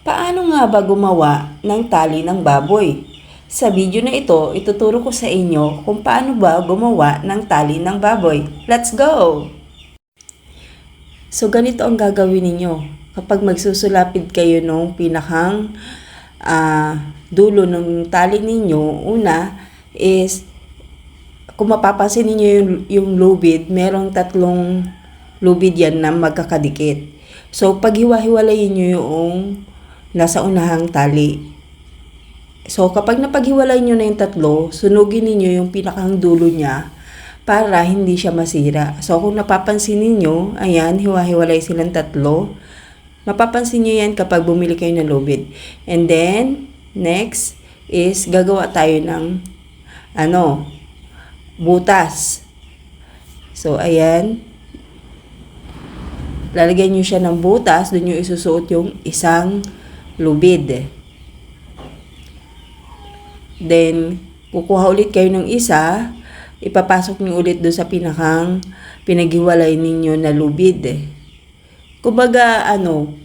Paano nga ba gumawa ng tali ng baboy? Sa video na ito, ituturo ko sa inyo kung paano ba gumawa ng tali ng baboy. Let's go! So, ganito ang gagawin ninyo. Kapag magsusulapid kayo nung pinakang ah, dulo ng tali ninyo, una is, kung mapapansin ninyo yung, yung lubid, merong tatlong lubid yan na magkakadikit. So, paghiwa-hiwalayin nyo yung nasa unahang tali. So, kapag napaghiwalay nyo na yung tatlo, sunugin ninyo yung pinakang dulo niya para hindi siya masira. So, kung napapansin ninyo, ayan, hiwa-hiwalay silang tatlo. Mapapansin nyo yan kapag bumili kayo ng lubid. And then, next is gagawa tayo ng ano, butas. So, ayan. Lalagyan nyo siya ng butas, doon nyo isusuot yung isang lubid. Then, kukuha ulit kayo ng isa, ipapasok niyo ulit doon sa pinakang pinaghiwalay ninyo na lubid. Kumbaga, ano,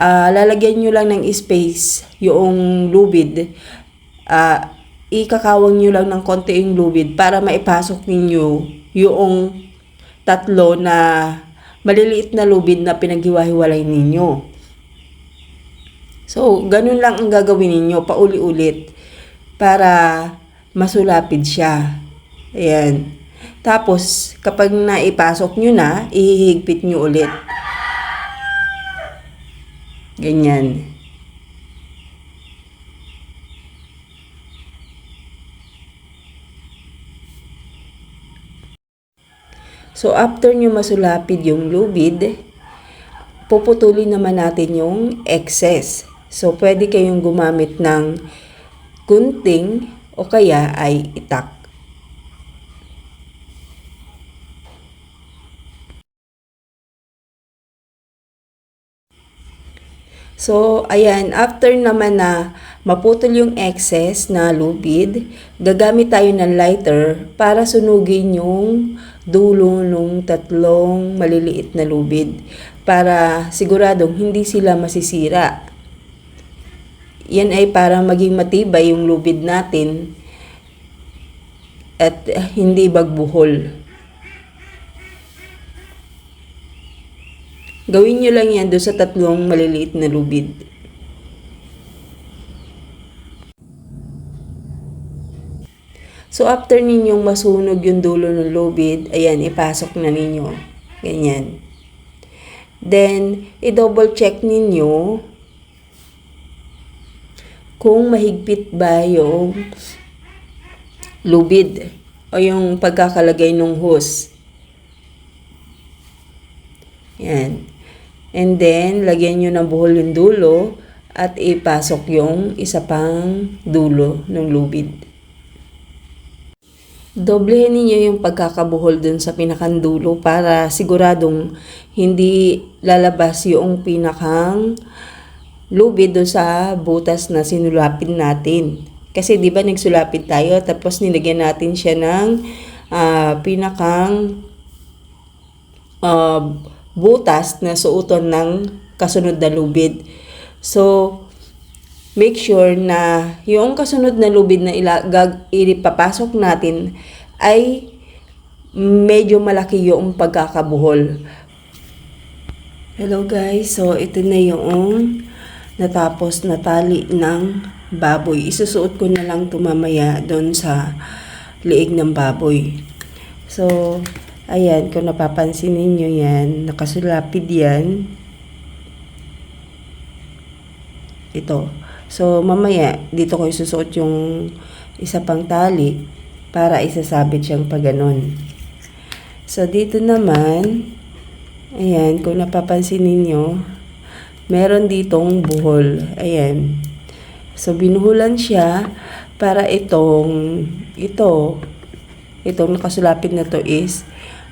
ah, lalagyan nyo lang ng space yung lubid. Ah, ikakawang nyo lang ng konti yung lubid para maipasok ninyo yung tatlo na maliliit na lubid na pinaghiwa-hiwalay ninyo. So, ganun lang ang gagawin ninyo, pauli-ulit, para masulapid siya. Ayan. Tapos, kapag naipasok nyo na, ihihigpit nyo ulit. Ganyan. So, after nyo masulapid yung lubid, puputulin naman natin yung excess. So, pwede kayong gumamit ng gunting o kaya ay itak. So, ayan, after naman na maputol yung excess na lubid, gagamit tayo ng lighter para sunugin yung dulo ng tatlong maliliit na lubid para siguradong hindi sila masisira. Yan ay para maging matibay yung lubid natin at uh, hindi bagbuhol. Gawin nyo lang yan doon sa tatlong maliliit na lubid. So, after ninyong masunog yung dulo ng lubid, ayan, ipasok na ninyo. Ganyan. Then, i-double check ninyo kung mahigpit ba yung lubid o yung pagkakalagay ng hose. Yan. And then, lagyan nyo ng buhol yung dulo at ipasok yung isa pang dulo ng lubid. Doblehin ninyo yung pagkakabuhol dun sa pinakandulo para siguradong hindi lalabas yung pinakang lubid do sa butas na sinulapin natin. Kasi di ba nagsulapid tayo tapos nilagyan natin siya ng ah, pinakang ah, butas na suoton ng kasunod na lubid. So, make sure na yung kasunod na lubid na ilagag, ipapasok natin ay medyo malaki yung pagkakabuhol. Hello guys, so ito na yung natapos na tali ng baboy. Isusuot ko na lang tumamaya doon sa liig ng baboy. So, ayan, kung napapansin ninyo yan, nakasulapid yan. Ito. So, mamaya, dito ko isusuot yung isa pang tali para isasabit siyang paganon. So, dito naman, ayan, kung napapansin ninyo, meron ditong buhol. Ayan. So, binuhulan siya para itong, ito, itong nakasulapit na to is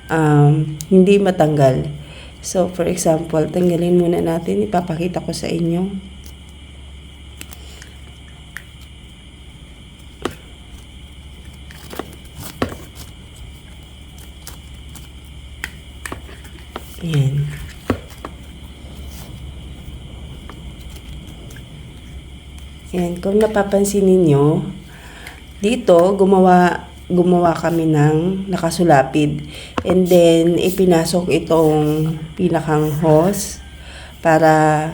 um, hindi matanggal. So, for example, tanggalin muna natin. Ipapakita ko sa inyo. Ayan. Ayan, kung napapansin ninyo, dito gumawa gumawa kami ng nakasulapid. And then, ipinasok itong pinakang hose para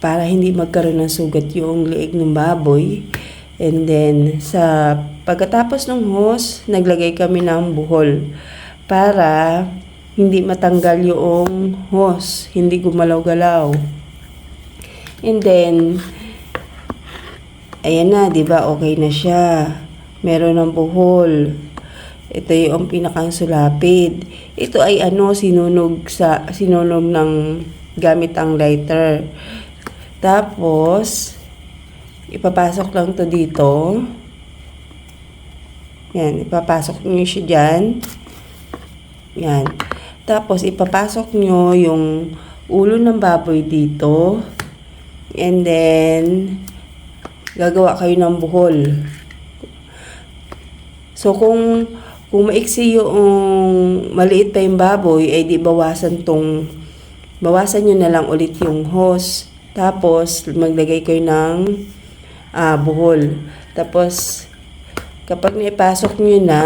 para hindi magkaroon ng sugat yung leeg ng baboy. And then, sa pagkatapos ng hose, naglagay kami ng buhol para hindi matanggal yung hose, hindi gumalaw-galaw. And then, ayan na, di ba? Okay na siya. Meron ng buhol. Ito yung pinakang sulapid. Ito ay ano, sinunog sa, sinunog ng gamit ang lighter. Tapos, ipapasok lang to dito. Yan, ipapasok nyo siya dyan. Yan. Tapos, ipapasok nyo yung ulo ng baboy dito. And then, gagawa kayo ng buhol. So, kung, kung maiksi yung maliit pa yung baboy, ay di bawasan tong, bawasan nyo na lang ulit yung hose. Tapos, maglagay kayo ng ah, buhol. Tapos, kapag naipasok nyo na,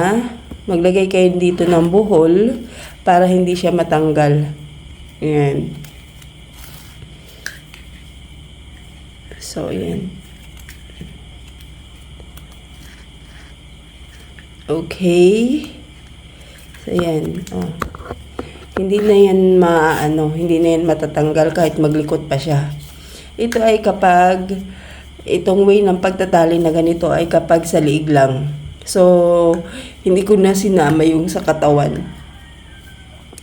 maglagay kayo dito ng buhol para hindi siya matanggal. Ayan. So, ayan. Okay. So, ayan. Oh. Hindi na yan ma, ano, hindi na yan matatanggal kahit maglikot pa siya. Ito ay kapag, itong way ng pagtatali na ganito ay kapag sa liig lang. So, hindi ko na sinama yung sa katawan.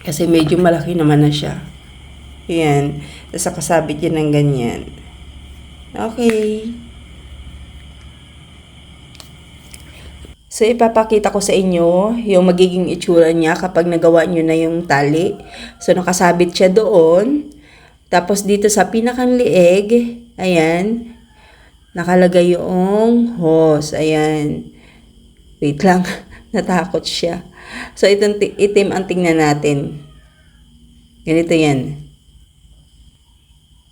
Kasi medyo malaki naman na siya. Ayan. Tapos kasabit yan ng ganyan. Okay. So, ipapakita ko sa inyo yung magiging itsura niya kapag nagawa nyo na yung tali. So, nakasabit siya doon. Tapos, dito sa pinakang lieg, ayan, nakalagay yung hose. Ayan. Wait lang, natakot siya. So, itong ti- itim ang tingnan natin. Ganito yan.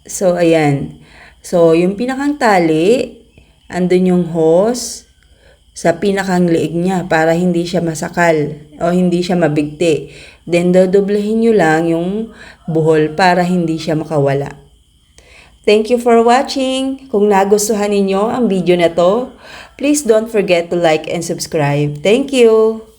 So, ayan. So, yung pinakang tali, andun yung hose sa pinakang liig niya para hindi siya masakal o hindi siya mabigti. Then, dodoblehin nyo lang yung buhol para hindi siya makawala. Thank you for watching. Kung nagustuhan ninyo ang video na to, please don't forget to like and subscribe. Thank you!